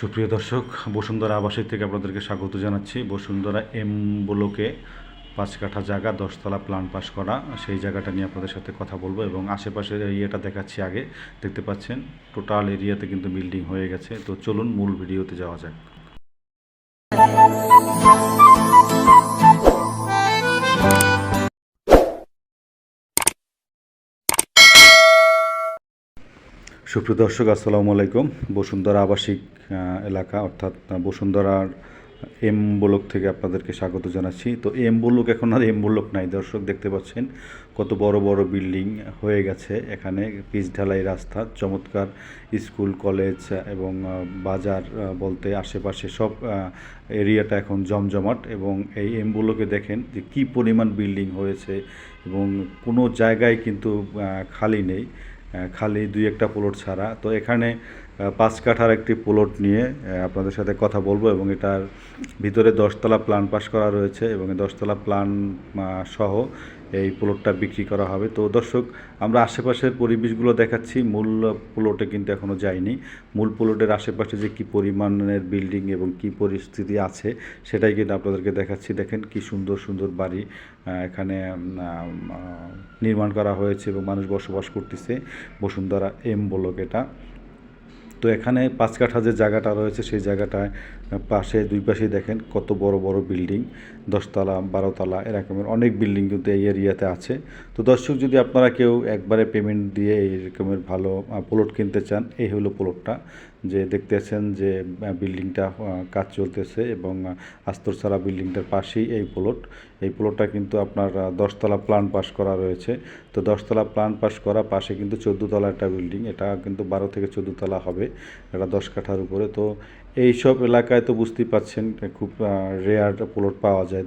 সুপ্রিয় দর্শক, বসুন্ধরা আবাসিক থেকে আপনাদেরকে স্বাগত জানাচ্ছি। বসুন্ধরা এম ব্লকে পাঁচ কাঠা জায়গা, দশতলা প্লান পাস করা, সেই জায়গাটা নিয়ে আপনাদের সাথে কথা বলব এবং আশেপাশের এরিয়াটা দেখাচ্ছি আগে। দেখতে পাচ্ছেন টোটাল এরিয়াতে কিন্তু বিল্ডিং হয়ে গেছে। তো চলুন মূল ভিডিওতে যাওয়া যাক। সুপ্রিয় দর্শক, আসসালামু আলাইকুম। বসুন্ধরা আবাসিক এলাকা, অর্থাৎ বসুন্ধরার এম ব্লক থেকে আপনাদেরকে স্বাগত জানাচ্ছি। তো এম ব্লক এখন আর এম ব্লক নাই, দর্শক দেখতে পাচ্ছেন কত বড় বড় বিল্ডিং হয়ে গেছে। এখানে পিচ ঢালাই রাস্তা, চমৎকার স্কুল, কলেজ এবং বাজার বলতে আশেপাশে সব এরিয়াটা এখন জমজমাট এবং এই এম ব্লকে দেখেন যে কী পরিমাণ বিল্ডিং হয়েছে এবং কোনো জায়গায় কিন্তু খালি নেই। খালি দুই একটা প্লট ছাড়া। তো এখানে পাঁচ কাঠার একটি প্লট নিয়ে আপনাদের সাথে কথা বলব এবং এটার ভিতরে দশতলা প্ল্যান পাস করা রয়েছে এবং দশতলা প্ল্যান সহ এই প্লটটা বিক্রি করা হবে। তো দর্শক, আমরা আশেপাশের পরিবেশগুলো দেখাচ্ছি। মূল প্লটে কিন্তু এখনও যায়নি মূল প্লটের আশেপাশে যে কী পরিমাণের বিল্ডিং এবং কি পরিস্থিতি আছে, সেটাই কিন্তু আপনাদেরকে দেখাচ্ছি। দেখেন কি সুন্দর সুন্দর বাড়ি এখানে নির্মাণ করা হয়েছে এবং মানুষ বসবাস করতেছে। বসুন্ধরা এম ব্লক এটা। তো এখানে পাঁচ কাঠা যে জায়গাটা রয়েছে সেই জায়গাটায় পাশে দুই পাশে দেখেন কত বড় বড় বিল্ডিং। দশতলা, বারোতলা, এরকমের অনেক বিল্ডিং কিন্তু এই এরিয়াতে আছে। তো দর্শক, যদি আপনারা কেউ একবারে পেমেন্ট দিয়ে এই রকমের ভালো প্লট কিনতে চান, এই হলো প্লটটা। যে দেখতেছেন যে বিল্ডিংটা কাজ চলতেছে এবং আস্তরছাড়া বিল্ডিংটার পাশেই এই প্লট এই প্লটটা কিন্তু আপনার দশতলা প্ল্যান পাস করা রয়েছে। তো দশতলা প্ল্যান পাস করা পাশে কিন্তু চোদ্দোতলা একটা বিল্ডিং। এটা কিন্তু বারো থেকে চোদ্দোতলা হবে। এটা দশ কাঠার উপরে। তো এই সব এলাকায় তো বুঝতেই পাচ্ছেন খুব রেয়ার প্লট পাওয়া যায়।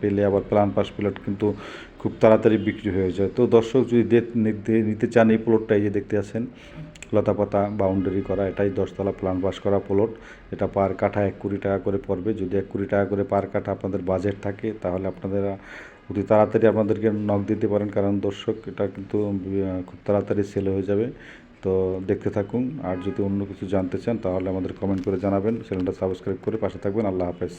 পেলে আবার প্ল্যান পাস প্লট কিন্তু খুব তাড়াতাড়ি বিক্রি হয়ে যায়। তো দর্শক যদি নিতে- চান এই প্লটটা এই যে দেখতে আছেন লতাপাতা বাউন্ডারি করা, এটাই দশতলা প্ল্যান পাস করা প্লট এটা পার কাঠা এক কোটি টাকা করে পড়বে। যদি এক কোটি টাকা করে পার কাঠা আপনাদের বাজেট থাকে, তাহলে আপনাদের অতি তাড়াতাড়ি আপনাদেরকে নক দিতে পারেন, কারণ দর্শক, এটা কিন্তু খুব তাড়াতাড়ি সেল হয়ে যাবে। তো দেখতে থাকুন। আর যদি অন্য কিছু জানতে চান, তাহলে আমাদের কমেন্ট করে জানাবেন। চ্যানেলটা সাবস্ক্রাইব করে পাশে থাকবেন। আল্লাহ হাফেজ.